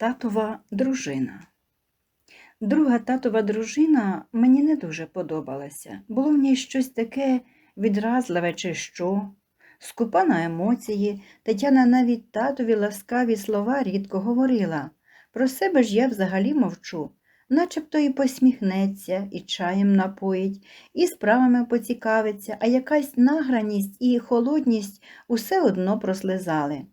Татова дружина. Друга татова дружина мені не дуже подобалася. Було в ній щось таке відразливе чи що. Скупа на емоції, Тетяна навіть татові ласкаві слова рідко говорила. Про себе ж я взагалі мовчу, начебто і посміхнеться, і чаєм напоїть, і справами поцікавиться, а якась награність і холодність усе одно прослизали.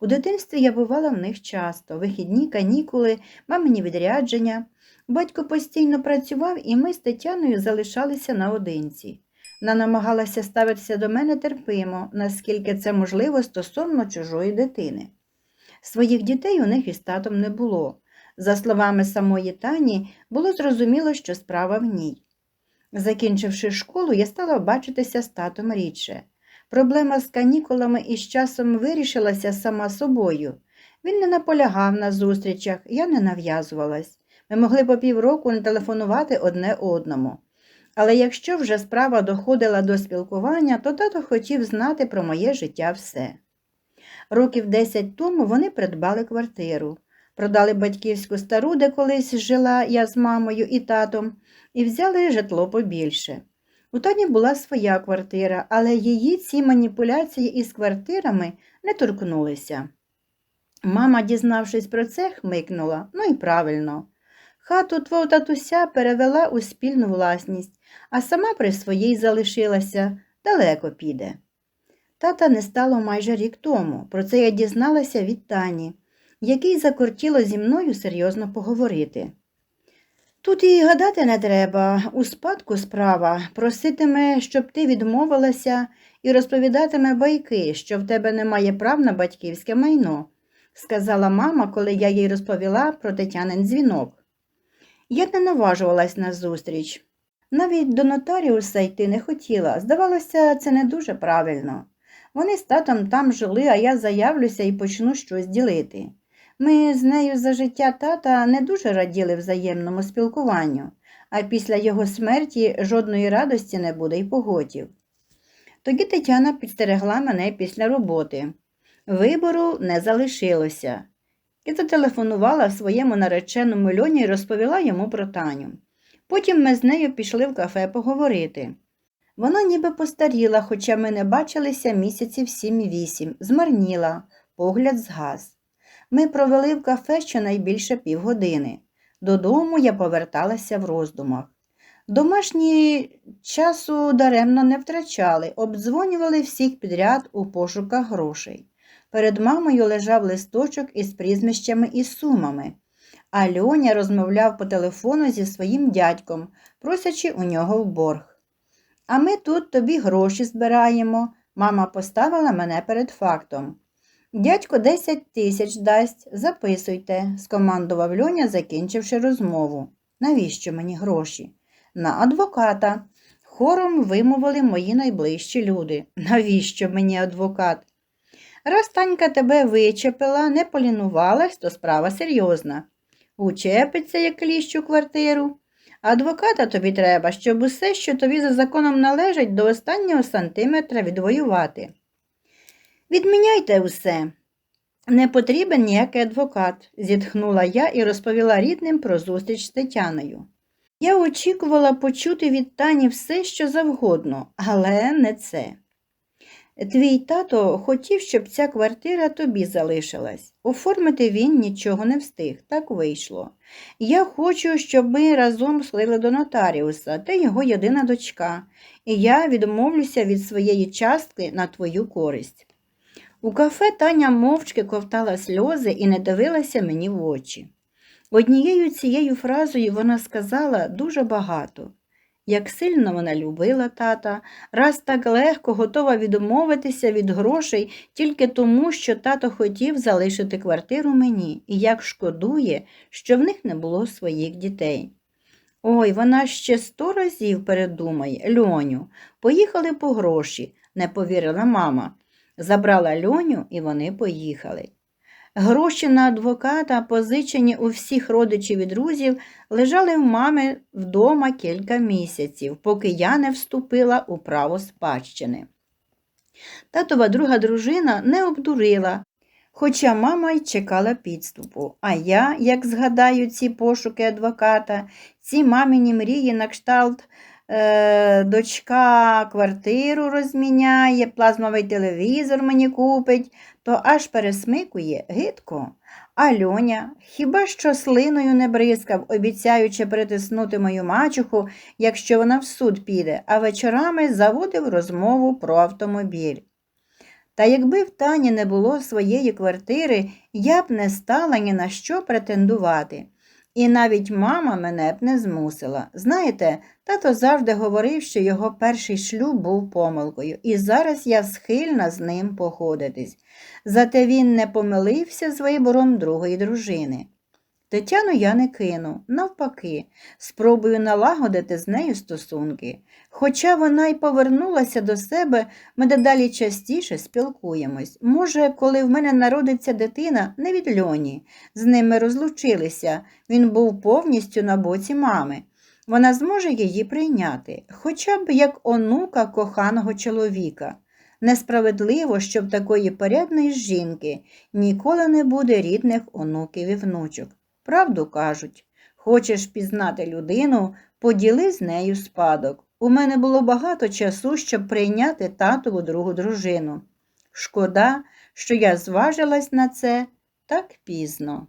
У дитинстві я бувала в них часто, вихідні, канікули, мамині відрядження. Батько постійно працював, і ми з Тетяною залишалися наодинці. Вона намагалася ставитися до мене терпимо, наскільки це можливо стосовно чужої дитини. Своїх дітей у них із татом не було. За словами самої Тані, було зрозуміло, що справа в ній. Закінчивши школу, я стала бачитися з татом рідше. Проблема з канікулами із часом вирішилася сама собою. Він не наполягав на зустрічах, я не нав'язувалась. Ми могли по півроку не телефонувати одне одному. Але якщо вже справа доходила до спілкування, то тато хотів знати про моє життя все. Років десять тому вони придбали квартиру, продали батьківську стару, де колись жила я з мамою і татом, і взяли житло побільше. У Тоні була своя квартира, але її ці маніпуляції із квартирами не торкнулися. Мама, дізнавшись про це, хмикнула, ну і правильно. Хату твого татуся перевела у спільну власність, а сама при своїй залишилася, далеко піде. Тата не стало майже рік тому. Про це я дізналася від Тані, якій закортіло зі мною серйозно поговорити. Тут і гадати не треба, у спадку справа проситиме, щоб ти відмовилася і розповідатиме байки, що в тебе немає прав на батьківське майно, сказала мама, коли я їй розповіла про Тетянин дзвінок. Я не наважувалась на зустріч. Навіть до нотаріуса йти не хотіла. Здавалося, це не дуже правильно. Вони з татом там жили, а я заявлюся і почну щось ділити. Ми з нею за життя тата не дуже раділи взаємному спілкуванню, а після його смерті жодної радості не буде й погодів. Тоді Тетяна підстерегла мене після роботи. Вибору не залишилося. І зателефонувала своєму нареченому льоні і розповіла йому про Таню. Потім ми з нею пішли в кафе поговорити. Вона ніби постаріла, хоча ми не бачилися місяців сім-вісім, змарніла, погляд згас. Ми провели в кафе щонайбільше півгодини. Додому я поверталася в роздумах. Домашні часу даремно не втрачали, обдзвонювали всіх підряд у пошуках грошей. Перед мамою лежав листочок із прізвищами і сумами, а Льоня розмовляв по телефону зі своїм дядьком, просячи у нього в борг. А ми тут тобі гроші збираємо. Мама поставила мене перед фактом. Дядько 10 тисяч дасть, записуйте, скомандував Льоня, закінчивши розмову. Навіщо мені гроші? На адвоката. Хором вимовили мої найближчі люди. Навіщо мені адвокат? Раз Танька тебе вичепила, не полінувалась, то справа серйозна. Учепиться, як кліщ у квартиру. Адвоката тобі треба, щоб усе, що тобі за законом належить, до останнього сантиметра відвоювати. Відміняйте усе. Не потрібен ніякий адвокат, зітхнула я і розповіла рідним про зустріч з Тетяною. Я очікувала почути від Тані все, що завгодно, але не це. Твій тато хотів, щоб ця квартира тобі залишилась. Оформити він нічого не встиг, так вийшло. Я хочу, щоб ми разом сходили до нотаріуса, ти його єдина дочка, і я відмовлюся від своєї частки на твою користь. У кафе Таня мовчки ковтала сльози і не дивилася мені в очі. Однією цією фразою вона сказала дуже багато. Як сильно вона любила тата, раз так легко готова відмовитися від грошей тільки тому, що тато хотів залишити квартиру мені, і як шкодує, що в них не було своїх дітей. Ой, вона ще сто разів передумає, Льоню, поїхали по гроші, не повірила мама. Забрала льоню, і вони поїхали. Гроші на адвоката, позичені у всіх родичів і друзів, лежали в мами вдома кілька місяців, поки я не вступила у право спадщини. Татова друга дружина не обдурила, Хоча мама й чекала підступу. А я, як згадаю ці пошуки адвоката, ці мамині мрії на кшталт дочка квартиру розміняє, плазмовий телевізор мені купить, то аж пересмикує гидко. А Льоня хіба що слиною не бризкав, обіцяючи притиснути мою мачуху, якщо вона в суд піде, а вечорами заводив розмову про автомобіль. Та якби в Тані не було своєї квартири, я б не стала ні на що претендувати. І навіть мама мене б не змусила. Знаєте, тато завжди говорив, що його перший шлюб був помилкою, і зараз я схильна з ним походитись. Зате він не помилився з вибором другої дружини. Тетяну я не кину, навпаки, спробую налагодити з нею стосунки. Хоча вона й повернулася до себе, ми дедалі частіше спілкуємось. Може, коли в мене народиться дитина, не від льоні. З ними розлучилися, він був повністю на боці мами. Вона зможе її прийняти, хоча б як онука коханого чоловіка. Несправедливо, що в такої порядної жінки ніколи не буде рідних онуків і внучок. Правду кажуть, хочеш пізнати людину, поділи з нею спадок. У мене було багато часу, щоб прийняти татову другу дружину. Шкода, що я зважилась на це так пізно.